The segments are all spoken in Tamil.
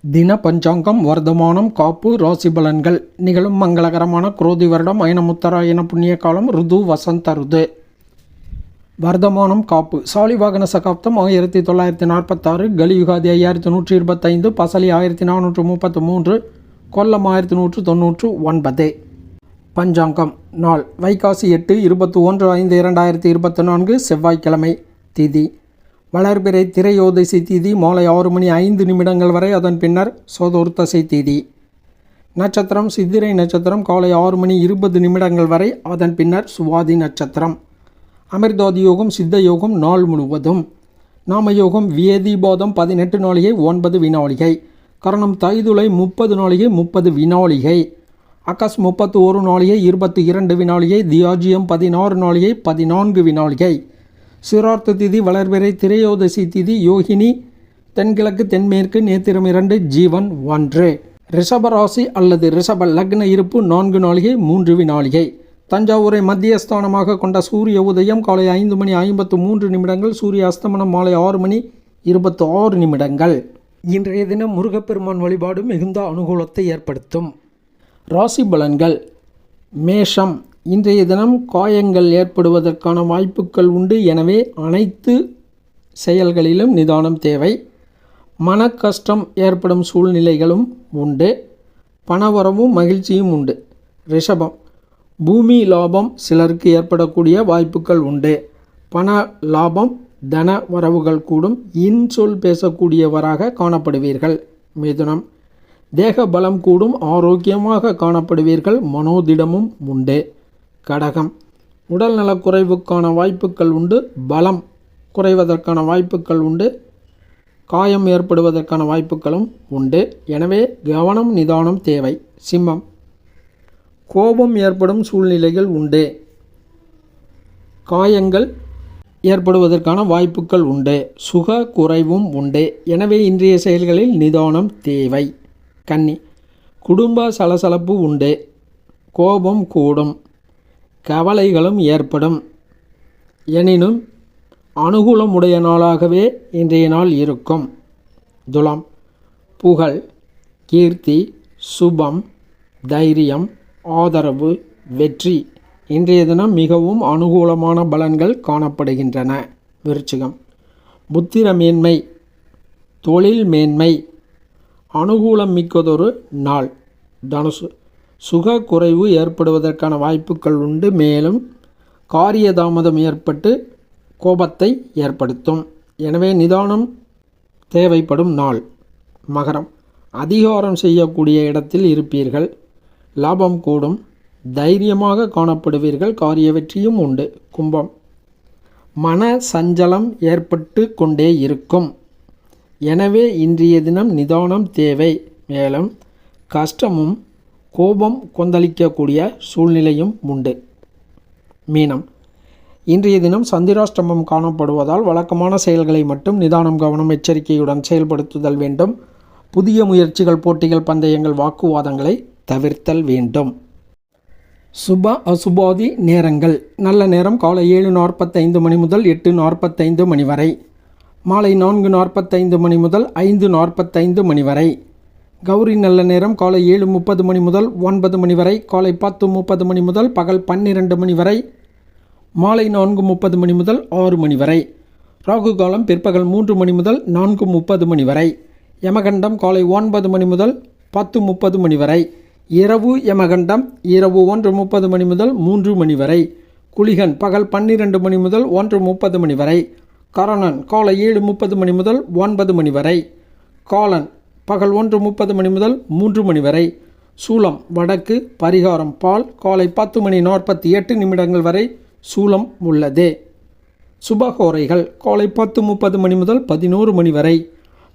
தின பஞ்சாங்கம் வர்த்தமானம் காப்பு ராசி பலன்கள். நிகழும் மங்களகரமான குரோதி வருடம் அயனமுத்தராயன புண்ணிய காலம் ருது வசந்த ருது. வர்த்தமானம் காப்பு. சாலிவாகன சகாப்தம் ஆயிரத்தி தொள்ளாயிரத்தி நாற்பத்தாறு. கலியுகாதி ஐயாயிரத்தி நூற்றி இருபத்தைந்து. பசலி ஆயிரத்தி நானூற்று முப்பத்து மூன்று. கொல்லம் ஆயிரத்தி நூற்று தொண்ணூற்று ஒன்பது. பஞ்சாங்கம் நாள். வைகாசி எட்டு இருபத்தி ஒன்று ஐந்து இரண்டாயிரத்தி இருபத்தி நான்கு செவ்வாய்க்கிழமை திதி. வளர்பிறை திரையோதிசை தீதி மாலை ஆறு மணி ஐந்து நிமிடங்கள் வரை அதன் பின்னர் சோதோர்த்தசை தீதி நட்சத்திரம் சித்திரை நட்சத்திரம் காலை ஆறு மணி இருபது நிமிடங்கள் வரை அதன் பின்னர் சுவாதி நட்சத்திரம். அமிர்தாதி யோகம் சித்த யோகம் நாள் முழுவதும். நாமயோகம் வியதிபாதம் பதினெட்டு நாளிகை ஒன்பது வினாளிகை. கரணம் தைதுளை முப்பது நாளிகை முப்பது வினாளிகை. அகஸ் முப்பத்து ஒரு நாளிகை இருபத்தி இரண்டு வினாளிகை. தியாஜியம் பதினாறு நாளிகை பதினான்கு வினாளிகை. சிரார்த்த திதி வளர்பிறை திரையோதசி திதி யோகினி தென்கிழக்கு தென்மேற்கு நேத்திரம் இரண்டு ஜீவன் ஒன்று. ரிஷபராசி அல்லது ரிஷப லக்ன இருப்பு நான்கு நாளிகை மூன்று வினாளிகை தஞ்சாவூரை மத்தியஸ்தானமாக கொண்ட சூரிய உதயம் காலை ஐந்து மணி ஐம்பத்து மூன்று நிமிடங்கள் சூரிய அஸ்தமனம் மாலை ஆறு மணி இருபத்து ஆறு நிமிடங்கள். இன்றைய தினம் முருகப்பெருமான் வழிபாடு மிகுந்த அனுகூலத்தை ஏற்படுத்தும். ராசி பலன்கள். மேஷம். இன்றைய தினம் காயங்கள் ஏற்படுவதற்கான வாய்ப்புகள் உண்டு. எனவே அனைத்து செயல்களிலும் நிதானம் தேவை. மன கஷ்டம் ஏற்படும் சூழ்நிலைகளும் உண்டு. பணவரவும் மகிழ்ச்சியும் உண்டு. ரிஷபம். பூமி லாபம் சிலருக்கு ஏற்படக்கூடிய வாய்ப்புகள் உண்டு. பண லாபம் தன வரவுகள் கூடும். இன்சொல் பேசக்கூடியவராக காணப்படுவீர்கள். மிதுனம். தேக பலம் கூடும். ஆரோக்கியமாக காணப்படுவீர்கள். மனோதிடமும் உண்டு. கடகம். உடல் நலக்குறைவுக்கான வாய்ப்புகள் உண்டு. பலம் குறைவதற்கான வாய்ப்புகள் உண்டு. காயம் ஏற்படுவதற்கான வாய்ப்புகளும் உண்டு. எனவே கவனம் நிதானம் தேவை. சிம்மம். கோபம் ஏற்படும் சூழ்நிலைகள் உண்டு. காயங்கள் ஏற்படுவதற்கான வாய்ப்புகள் உண்டு. சுக குறைவும் உண்டு. எனவே இன்றைய செயல்களில் நிதானம் தேவை. கன்னி. குடும்ப சலசலப்பு உண்டு. கோபம் கூடும். கவலைகளும் ஏற்படும். எனினும் அனுகூலமுடைய நாளாகவே இன்றைய நாள் இருக்கும். துலாம் புகழ் கீர்த்தி சுபம் தைரியம் ஆதரவு வெற்றி இன்றைய தினம் மிகவும் அனுகூலமான பலன்கள் காணப்படுகின்றன. விருச்சிகம் புத்திர மேன்மை தொழில் மேன்மை அனுகூலம் மிக்கதொரு நாள். தனுசு சுக குறைவு ஏற்படுவதற்கான வாய்ப்புகள் உண்டு. மேலும் காரிய தாமதம் ஏற்பட்டு கோபத்தை ஏற்படுத்தும். எனவே நிதானம் தேவைப்படும் நாள். மகரம். அதிகாரம் செய்யக்கூடிய இடத்தில் இருப்பீர்கள். லாபம் கூடும். தைரியமாக காணப்படுவீர்கள். காரிய வெற்றியும் உண்டு. கும்பம். மன சஞ்சலம் ஏற்பட்டு கொண்டே இருக்கும். எனவே இன்றைய தினம் நிதானம் தேவை. மேலும் கஷ்டமும் கோபம் கொந்தளிக்கக்கூடிய சூழ்நிலையும் உண்டு. மீனம். இன்றைய தினம் சந்திராஷ்டமம் காணப்படுவதால் வழக்கமான செயல்களை மட்டும் நிதானம் கவனம் எச்சரிக்கையுடன் செயல்படுத்துதல் வேண்டும். புதிய முயற்சிகள் போட்டிகள் பந்தயங்கள் வாக்குவாதங்களை தவிர்த்தல் வேண்டும். சுப அசுபாதி நேரங்கள். நல்ல நேரம் காலை ஏழு நாற்பத்தைந்து மணி முதல் எட்டு நாற்பத்தைந்து மணி வரை. மாலை நான்கு நாற்பத்தைந்து மணி முதல் ஐந்து நாற்பத்தைந்து மணி வரை. கௌரி நல்ல நேரம். காலை ஏழு முப்பது மணி முதல் ஒன்பது மணி வரை. காலை பத்து முப்பது மணி முதல் பகல் பன்னிரெண்டு மணி வரை. மாலை நான்கு முப்பது மணி முதல் ஆறு மணி வரை. ராகு காலம் பிற்பகல் மூன்று மணி முதல் நான்கு முப்பது மணி வரை. யமகண்டம் காலை ஒன்பது மணி முதல் பத்து முப்பது மணி வரை. இரவு யமகண்டம் இரவு ஒன்று முப்பது மணி முதல் மூன்று மணி வரை. குளிகன் பகல் பன்னிரண்டு மணி முதல் ஒன்று முப்பது மணி வரை. கரணன் காலை ஏழு முப்பது மணி முதல் ஒன்பது மணி வரை. காலன் பகல் ஒன்று முப்பது மணி முதல் மூன்று மணி வரை. சூலம் வடக்கு பரிகாரம் பால் காலை பத்து மணி நாற்பத்தி எட்டு நிமிடங்கள் வரை சூலம் உள்ளது. சுபகோரைகள் காலை பத்து முப்பது மணி முதல் பதினோரு மணி வரை.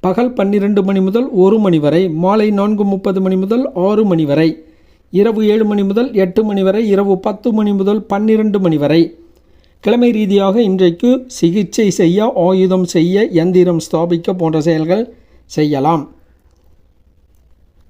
பகல் பன்னிரண்டு மணி முதல் ஒரு மணி வரை மாலை நான்கு முப்பது மணி முதல் ஆறு மணி வரை. இரவு ஏழு மணி முதல் எட்டு மணி வரை இரவு பத்து மணி முதல் பன்னிரெண்டு மணி வரை. கிழமை ரீதியாக இன்றைக்கு சிகிச்சை செய்ய ஆயுதம் செய்ய எந்திரம் ஸ்தாபிக்க போன்ற செயல்கள் செய்யலாம்.